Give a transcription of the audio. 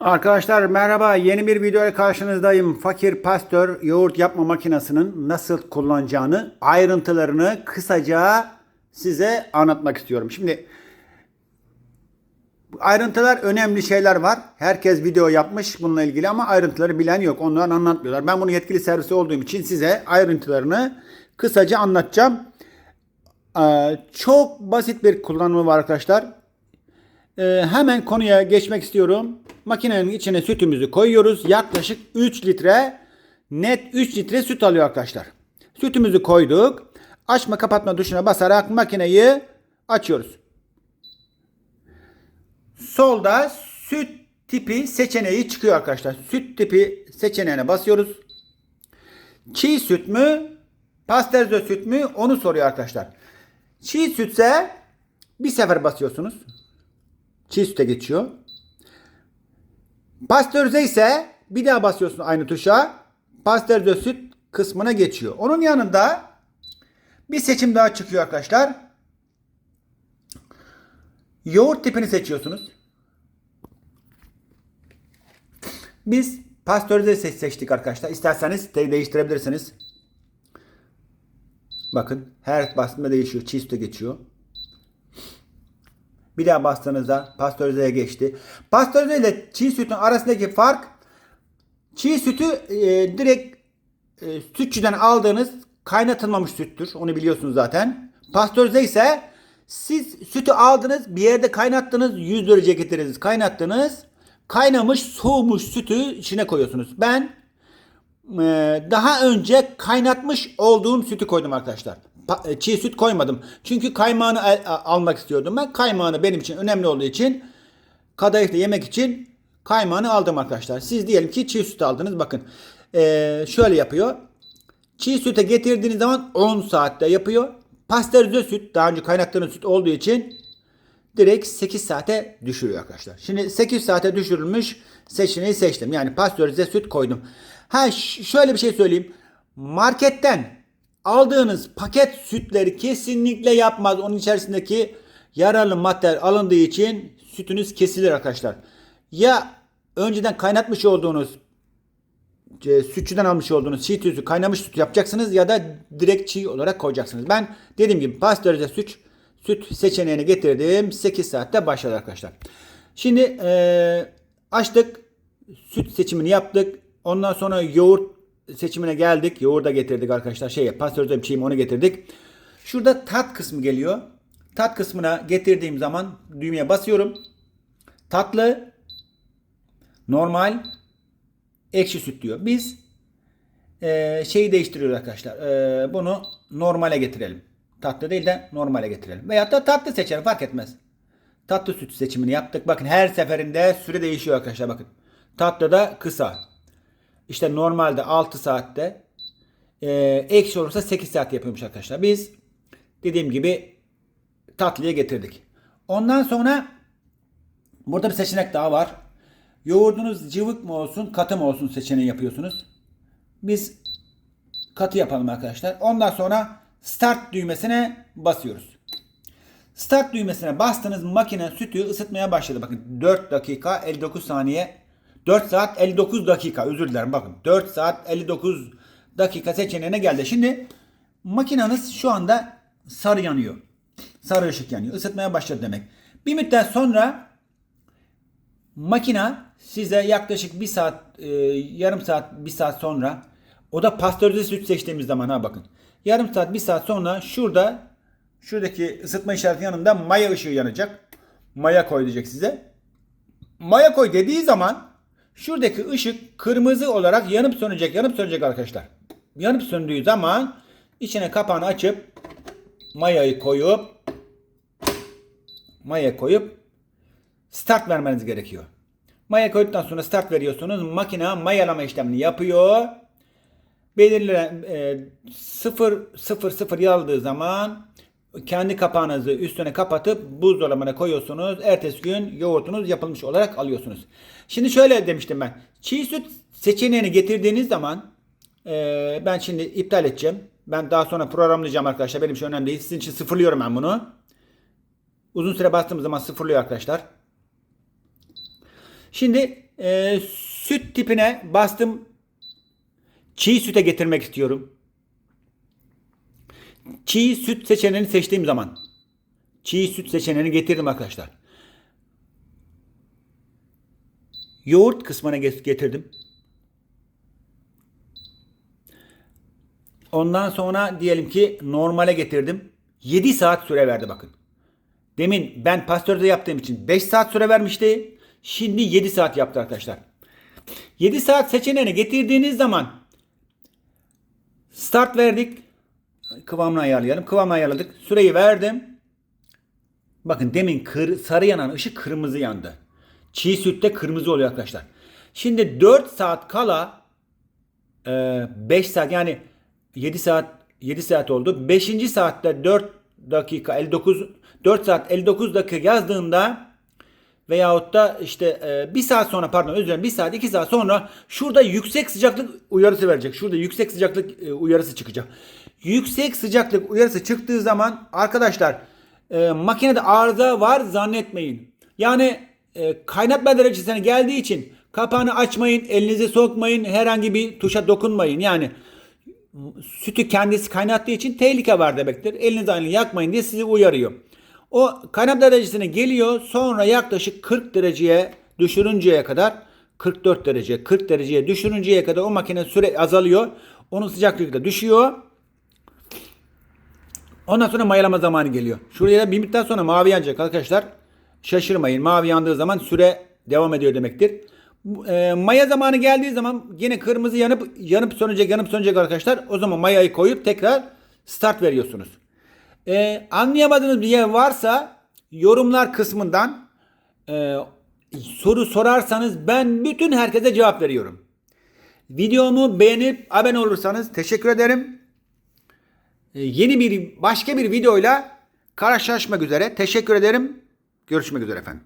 Arkadaşlar merhaba. Yeni bir video ile karşınızdayım. Fakir pastör yoğurt yapma makinesinin nasıl kullanacağını, ayrıntılarını kısaca size anlatmak istiyorum. Şimdi ayrıntılar önemli şeyler var. Herkes video yapmış bununla ilgili ama ayrıntıları bilen yok. Onları anlatmıyorlar. Ben bunu yetkili servisi olduğum için size ayrıntılarını kısaca anlatacağım. Ee, Çok basit bir kullanımı var arkadaşlar. Ee, hemen konuya geçmek istiyorum. Makinenin içine sütümüzü koyuyoruz. Yaklaşık 3 litre net 3 litre süt alıyor arkadaşlar. Sütümüzü koyduk. Açma kapatma tuşuna basarak makineyi açıyoruz. Solda süt tipi seçeneği çıkıyor arkadaşlar. Süt tipi seçeneğine basıyoruz. Çiğ süt mü? Pastörize süt mü? Onu soruyor arkadaşlar. Çiğ sütse bir sefer basıyorsunuz. Çiğ süte geçiyor. Pastörize ise bir daha basıyorsun aynı tuşa. Pastörize süt kısmına geçiyor. Onun yanında bir seçim daha çıkıyor arkadaşlar. Yoğurt tipini seçiyorsunuz. Biz pastörize se- seçtik arkadaşlar. İsterseniz de değiştirebilirsiniz. Bakın her bastığında değişiyor. Çiğ süte geçiyor. Bir daha bastığınızda pastörizeye geçti. Pastörize ile çiğ sütün arasındaki fark çiğ sütü e, direkt e, sütçüden aldığınız kaynatılmamış süttür. Onu biliyorsunuz zaten. Pastörize ise siz sütü aldınız bir yerde kaynattınız 100 derece getirdiniz kaynattınız. Kaynamış soğumuş sütü içine koyuyorsunuz. Ben daha önce kaynatmış olduğum sütü koydum arkadaşlar. E, Çiğ süt koymadım. Çünkü kaymağını almak istiyordum ben. Kaymağını benim için önemli olduğu için kadayıfla yemek için kaymağını aldım arkadaşlar. Siz diyelim ki çiğ süt aldınız. Bakın e, şöyle yapıyor. Çiğ süte getirdiğiniz zaman 10 saatte yapıyor. Pastörize süt daha önce kaynattığınız süt olduğu için direkt 8 saate düşürüyor arkadaşlar. Şimdi 8 saate düşürülmüş seçeneği seçtim. Yani pastörize süt koydum. Ha şöyle bir şey söyleyeyim. Marketten aldığınız paket sütleri kesinlikle yapmaz. Onun içerisindeki yararlı maddeler alındığı için sütünüz kesilir arkadaşlar. Ya önceden kaynatmış olduğunuz e, sütçüden almış olduğunuz çiğ sütü kaynamış süt yapacaksınız ya da direkt çiğ olarak koyacaksınız. Ben dediğim gibi pastörize süt süt seçeneğini getirdim. 8 saatte başladı arkadaşlar. Şimdi e, açtık. Süt seçimini yaptık. Ondan sonra yoğurt seçimine geldik. Yoğurda getirdik arkadaşlar. Şey pastörize mi çiğ mi onu getirdik. Şurada tat kısmı geliyor. Tat kısmına getirdiğim zaman düğmeye basıyorum. Tatlı, normal, ekşi süt diyor. Biz e, şeyi değiştiriyoruz arkadaşlar. E, bunu normale getirelim. Tatlı değil de normale getirelim. Veyahut da tatlı seçelim fark etmez. Tatlı süt seçimini yaptık. Bakın her seferinde süre değişiyor arkadaşlar bakın. Tatlı da kısa. İşte normalde 6 saatte e, ekşi olursa 8 saat yapıyormuş arkadaşlar. Biz dediğim gibi tatlıya getirdik. Ondan sonra burada bir seçenek daha var. Yoğurdunuz cıvık mı olsun katı mı olsun seçeneği yapıyorsunuz. Biz katı yapalım arkadaşlar. Ondan sonra start düğmesine basıyoruz. Start düğmesine bastınız makine sütü ısıtmaya başladı. Bakın 4 dakika 59 saniye 4 saat 59 dakika özür dilerim bakın 4 saat 59 dakika seçeneğine geldi. Şimdi makineniz şu anda sarı yanıyor. Sarı ışık yanıyor. Isıtmaya başladı demek. Bir müddet sonra makina size yaklaşık bir saat, e, yarım saat, bir saat sonra o da pastörize süt seçtiğimiz zaman ha bakın. Yarım saat, bir saat sonra şurada şuradaki ısıtma işareti yanında maya ışığı yanacak. Maya koy diyecek size. Maya koy dediği zaman şuradaki ışık kırmızı olarak yanıp sönecek, yanıp sönecek arkadaşlar. Yanıp söndüğü zaman içine kapağını açıp mayayı koyup maya koyup start vermeniz gerekiyor. Maya koyduktan sonra start veriyorsunuz. Makine mayalama işlemini yapıyor. Belirli e, 0 0 0 yazdığı zaman kendi kapağınızı üstüne kapatıp buzdolabına koyuyorsunuz. Ertesi gün yoğurtunuz yapılmış olarak alıyorsunuz. Şimdi şöyle demiştim ben. Çiğ süt seçeneğini getirdiğiniz zaman e, ben şimdi iptal edeceğim. Ben daha sonra programlayacağım arkadaşlar. Benim için önemli değil. Sizin için sıfırlıyorum ben bunu. Uzun süre bastığımız zaman sıfırlıyor arkadaşlar. Şimdi e, süt tipine bastım. Çiğ süte getirmek istiyorum. Çiğ süt seçeneğini seçtiğim zaman çiğ süt seçeneğini getirdim arkadaşlar. Yoğurt kısmına ge- getirdim. Ondan sonra diyelim ki normale getirdim. 7 saat süre verdi bakın. Demin ben pastörize yaptığım için 5 saat süre vermişti. Şimdi 7 saat yaptı arkadaşlar. 7 saat seçeneğini getirdiğiniz zaman start verdik. Kıvamını ayarlayalım. Kıvamını ayarladık. Süreyi verdim. Bakın demin kır, sarı yanan ışık kırmızı yandı. Çiğ sütte kırmızı oluyor arkadaşlar. Şimdi 4 saat kala 5 saat yani 7 saat 7 saat oldu. 5. saatte 4 dakika 59 4 saat 59 dakika yazdığında veyahut da işte 1 saat sonra pardon özür dilerim 1 saat 2 saat sonra şurada yüksek sıcaklık uyarısı verecek. Şurada yüksek sıcaklık e, uyarısı çıkacak. Yüksek sıcaklık uyarısı çıktığı zaman arkadaşlar e, makinede arıza var zannetmeyin. Yani e, kaynatma derecesine geldiği için kapağını açmayın, elinizi sokmayın, herhangi bir tuşa dokunmayın. Yani sütü kendisi kaynattığı için tehlike var demektir. Elinizi aynı yakmayın diye sizi uyarıyor. O kaynatma derecesine geliyor sonra yaklaşık 40 dereceye düşürünceye kadar 44 derece 40 dereceye düşürünceye kadar o makine süre azalıyor. Onun sıcaklığı da düşüyor. Ondan sonra mayalama zamanı geliyor. Şuraya bir müddet sonra mavi yanacak arkadaşlar. Şaşırmayın. Mavi yandığı zaman süre devam ediyor demektir. E, maya zamanı geldiği zaman yine kırmızı yanıp yanıp sönecek yanıp sönecek arkadaşlar. O zaman mayayı koyup tekrar start veriyorsunuz. E, anlayamadığınız bir yer varsa yorumlar kısmından e, soru sorarsanız ben bütün herkese cevap veriyorum. Videomu beğenip abone olursanız teşekkür ederim. E, yeni bir başka bir videoyla karşılaşmak üzere. Teşekkür ederim. Görüşmek üzere efendim.